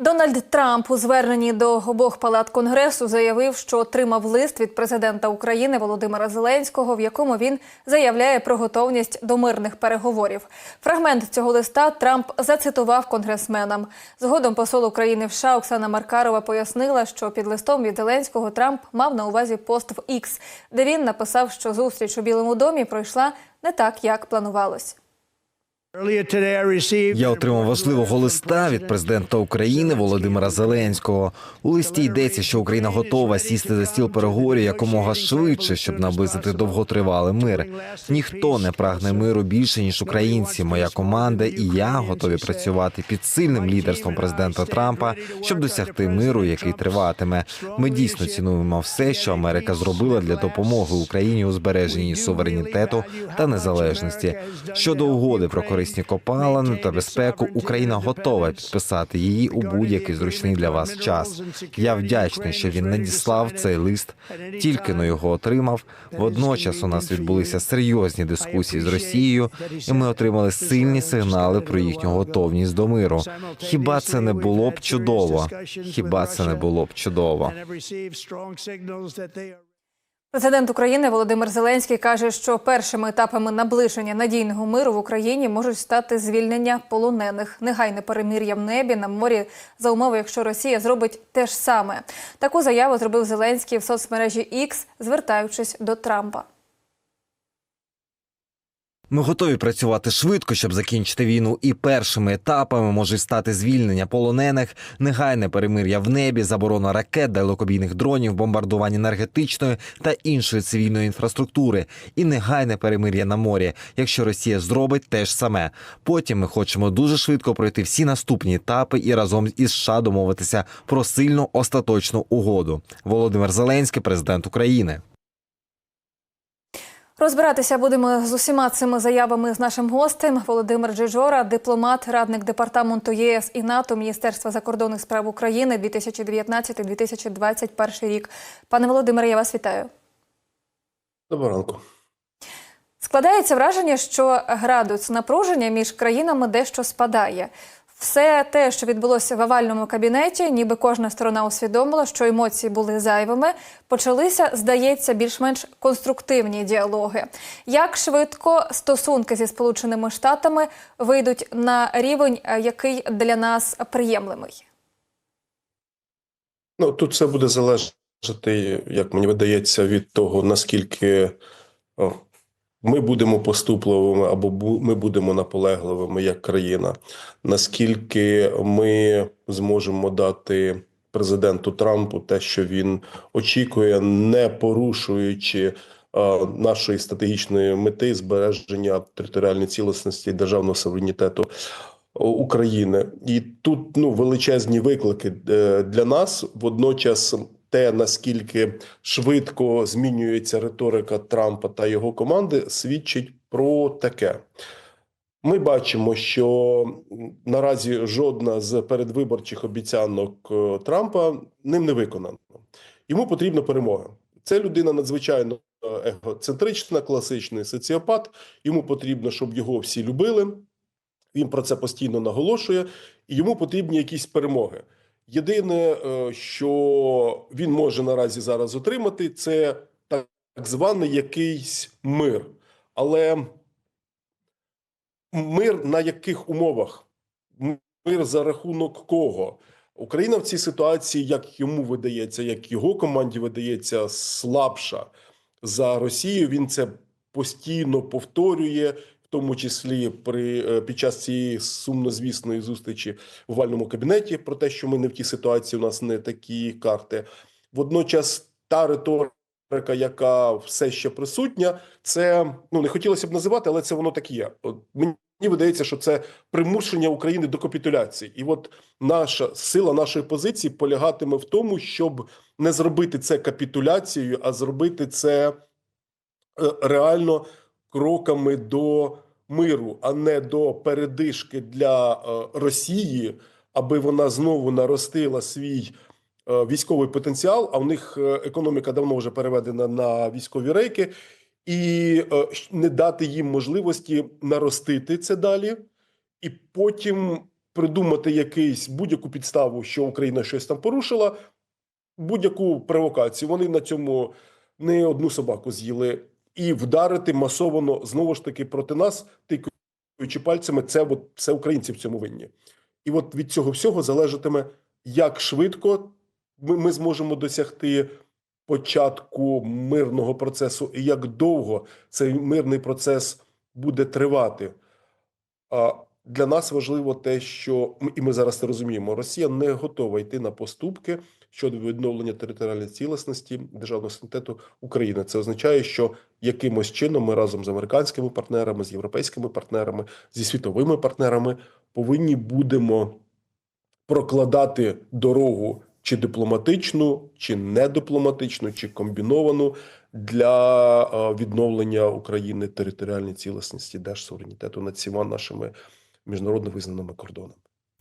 Дональд Трамп у зверненні до обох палат конгресу заявив, що отримав лист від президента України Володимира Зеленського, в якому він заявляє про готовність до мирних переговорів. Фрагмент цього листа Трамп зацитував конгресменам. Згодом посол України в США Оксана Маркарова пояснила, що під листом від Зеленського Трамп мав на увазі пост в X, де він написав, що зустріч у Білому домі пройшла не так, як планувалось. Я отримав важливого листа від президента України Володимира Зеленського. У листі йдеться, що Україна готова сісти за стіл переговорів якомога швидше, щоб наблизити довготривалий мир. Ніхто не прагне миру більше ніж українці. Моя команда і я готові працювати під сильним лідерством президента Трампа, щоб досягти миру, який триватиме. Ми дійсно цінуємо все, що Америка зробила для допомоги Україні у збереженні суверенітету та незалежності. Щодо угоди про корисні копалини та безпеку, Україна готова підписати її у будь-який зручний для вас час. Я вдячний, що він надіслав цей лист. Тільки но його отримав. Водночас у нас відбулися серйозні дискусії з Росією, і ми отримали сильні сигнали про їхню готовність до миру. Хіба це не було б чудово? Хіба це не було б чудово? Президент України Володимир Зеленський каже, що першими етапами наближення надійного миру в Україні можуть стати звільнення полонених, негайне перемір'я в небі на морі за умови, якщо Росія зробить те ж саме. Таку заяву зробив Зеленський в соцмережі X, звертаючись до Трампа. Ми готові працювати швидко, щоб закінчити війну. І першими етапами можуть стати звільнення полонених, негайне перемир'я в небі, заборона ракет, далекобійних дронів, бомбардування енергетичної та іншої цивільної інфраструктури, і негайне перемир'я на морі, якщо Росія зробить те ж саме. Потім ми хочемо дуже швидко пройти всі наступні етапи і разом із США домовитися про сильну остаточну угоду. Володимир Зеленський, президент України. Розбиратися будемо з усіма цими заявами з нашим гостем Володимир Джижора, дипломат, радник департаменту ЄС і НАТО Міністерства закордонних справ України 2019-2021 рік. Пане Володимире, я вас вітаю. Доброго ранку. Складається враження, що градус напруження між країнами дещо спадає. Все те, що відбулося в овальному кабінеті, ніби кожна сторона усвідомила, що емоції були зайвими. Почалися, здається, більш-менш конструктивні діалоги. Як швидко стосунки зі Сполученими Штатами вийдуть на рівень, е, який для нас приємлемий? Ну тут все буде залежати, як мені видається, від того, наскільки ми будемо поступливими або ми будемо наполегливими як країна, наскільки ми зможемо дати президенту Трампу те, що він очікує, не порушуючи е, нашої стратегічної мети збереження територіальної цілісності і державного суверенітету України, і тут ну величезні виклики е, для нас. Водночас, те наскільки швидко змінюється риторика Трампа та його команди, свідчить про таке. Ми бачимо, що наразі жодна з передвиборчих обіцянок е, Трампа ним не виконана. Йому потрібна перемога. Це людина надзвичайно е, егоцентрична, класичний соціопат. Йому потрібно, щоб його всі любили. Він про це постійно наголошує, і йому потрібні якісь перемоги. Єдине, е, що він може наразі зараз отримати, це так званий якийсь мир. Але мир на яких умовах? Мир за рахунок кого? Україна в цій ситуації, як йому видається, як його команді видається, слабша за Росію. Він це постійно повторює, тому числі при е, під час цієї сумнозвісної зустрічі в овальному кабінеті, про те, що ми не в тій ситуації, у нас не такі карти. Водночас, та риторика, яка все ще присутня, це ну не хотілося б називати, але це воно так є. От мені видається, що це примушення України до капітуляції, і от наша сила нашої позиції полягатиме в тому, щоб не зробити це капітуляцією, а зробити це е, реально кроками до миру, а не до передишки для е, Росії, аби вона знову наростила свій е, військовий потенціал. А в них е, економіка давно вже переведена на військові рейки, і не дати їм можливості наростити це далі, і потім придумати якийсь будь-яку підставу, що Україна щось там порушила, будь-яку провокацію. Вони на цьому не одну собаку з'їли, і вдарити масовано знову ж таки проти нас, тикаючи пальцями, це от це українці в цьому винні. І от від цього всього залежатиме, як швидко ми, ми зможемо досягти початку мирного процесу, і як довго цей мирний процес буде тривати. А для нас важливо те, що і ми зараз це розуміємо, Росія не готова йти на поступки щодо відновлення територіальної цілісності державного суверенітету України. Це означає, що якимось чином ми разом з американськими партнерами, з європейськими партнерами, зі світовими партнерами повинні будемо прокладати дорогу чи дипломатичну, чи недипломатичну, чи комбіновану для е, відновлення України територіальної цілісності держсуверенітету над всіма нашими міжнародно визнаними кордонами.